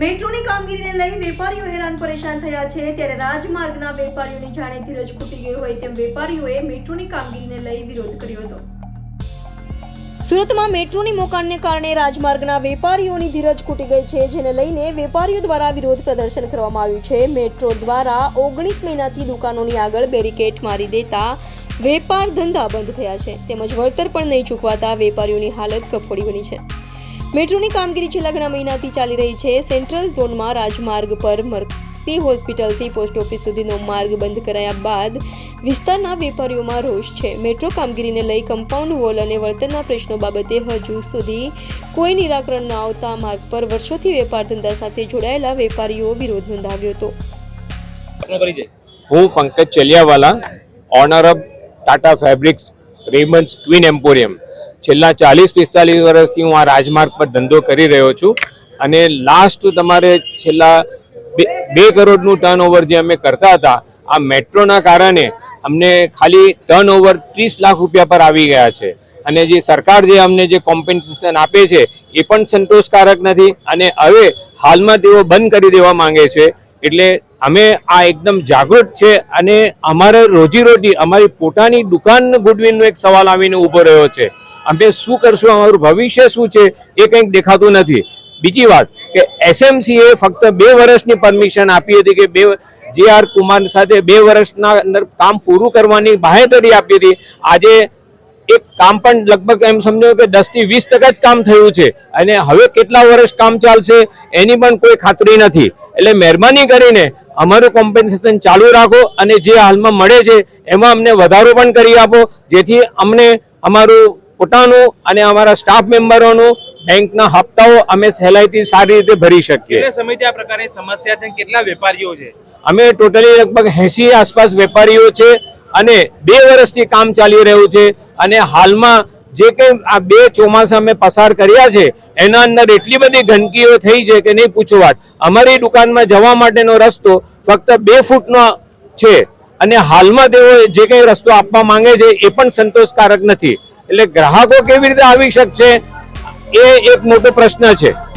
મેટ્રોની કામગીરીને લઈ વેપારીઓ હેરાન પરેશાન થયા છે. ત્યારે રાજમાર્ગના વેપારીઓની જાણે ધીરજ ખૂટી ગઈ હોય તેમ વેપારીઓએ મેટ્રોની કામગીરીને લઈ વિરોધ કર્યો હતો. સુરતમાં મેટ્રોની મોકાણને કારણે રાજમાર્ગના વેપારીઓની ધીરજ ખૂટી ગઈ છે, જેને લઈને વેપારીઓ દ્વારા વિરોધ પ્રદર્શન કરવામાં આવ્યું છે. મેટ્રો દ્વારા ઓગણીસ મહિનાથી દુકાનોની આગળ બેરિકેટ મારી દેતા વેપાર ધંધા બંધ થયા છે. તેમજ વળતર પણ નહીં ચૂકવાતા વેપારીઓની હાલત કફોડી બની છે. મેટ્રોની કામગીરી છેલ્લા ઘણા મહિનાથી ચાલી રહી છે. સેન્ટ્રલ ઝોનમાં રાજમાર્ગ પર મરતી હોસ્પિટલથી પોસ્ટ ઓફિસ સુધીનો માર્ગ બંધ કરાયા બાદ વિસ્તારના વેપારીઓમાં રોષ છે. મેટ્રો કામગીરીને લઈ કમ્પાઉન્ડ વોલ અને વળતરના પ્રશ્નો બાબતે હજુ સુધી કોઈ નિરાકરણ ન આવતા માર્ગ પર વર્ષોથી વેપાર ધંધા સાથે જોડાયેલા વેપારીઓ વિરોધ નોંધાવ્યો હતો. હું Pankaj Chaliyawala owner of Tata fabrics Raymonds queen emporium. છેલ્લા ચાલીસ, પિસ્તાલીસ વર્ષથી હું આ રાજમાર્ગ પર ધંધો કરી રહ્યો છું અને લાસ્ટ તમારે છેલ્લા બે કરોડનું ટર્નઓવર જે અમે કરતા હતા, આ મેટ્રોના કારણે અમને ખાલી ટર્નઓવર ત્રીસ લાખ રૂપિયા પર આવી ગયા છે. અને જે સરકાર જે અમને જે કોમ્પન્સેશન આપે છે, એ પણ સંતોષકારક નથી અને હવે હાલમાં તેઓ બંધ કરી દેવા માંગે છે. એટલે અમે આ એકદમ જાગૃત છે અને અમારે રોજીરોટી અમારી પોતાની દુકાન ગુડવિલનો એક સવાલ આવીને ઊભો રહ્યો છે. અમે શું કરશું? અમારું ભવિષ્ય શું છે? એ કંઈક દેખાતું નથી. બીજી વાત કે એસએમસીએ ફક્ત બે વર્ષની પરમિશન આપી હતી કે બે જે આર કુમાર સાથે બે વર્ષના અંદર કામ પૂરું કરવાની બાહેતરી આપી હતી. આજે એક કામ પણ લગભગ એમ સમજો કે દસથી વીસ ટકા જ કામ થયું છે. અને હવે કેટલા વર્ષ કામ ચાલશે એની પણ કોઈ ખાતરી નથી. એટલે મહેરબાની કરીને અમારું કોમ્પન્સેશન ચાલુ રાખો અને જે હાલમાં મળે છે એમાં અમને વધારો પણ કરી આપો જેથી અમને અમારું પોતાનું અને અમારા સ્ટાફ મેમ્બરોનું બેંકના હપ્તાઓ અમે સહેલાઈથી સારી રીતે ભરી શકીએ. સમિતિ આ પ્રકારની સમસ્યા છે કેટલા વેપારીઓ છે? અમે ટોટલી લગભગ એસી આસપાસ વેપારીઓ છે અને બે વર્ષથી કામ ચાલી રહ્યું છે અને હાલમાં જે કંઈ આ બે ચોમાસા અમે પસાર કર્યા છે, એના અંદર એટલી બધી ગંદકીઓ થઈ છે કે નહીં પૂછો વાત. અમારી દુકાનમાં જવા માટેનો રસ્તો ફક્ત બે ફૂટનો છે અને હાલમાં તેઓ જે કંઈ રસ્તો આપવા માંગે છે એ પણ સંતોષકારક નથી. એટલે ગ્રાહકો કેવી રીતે આવી શકશે એ એક મોટો પ્રશ્ન છે.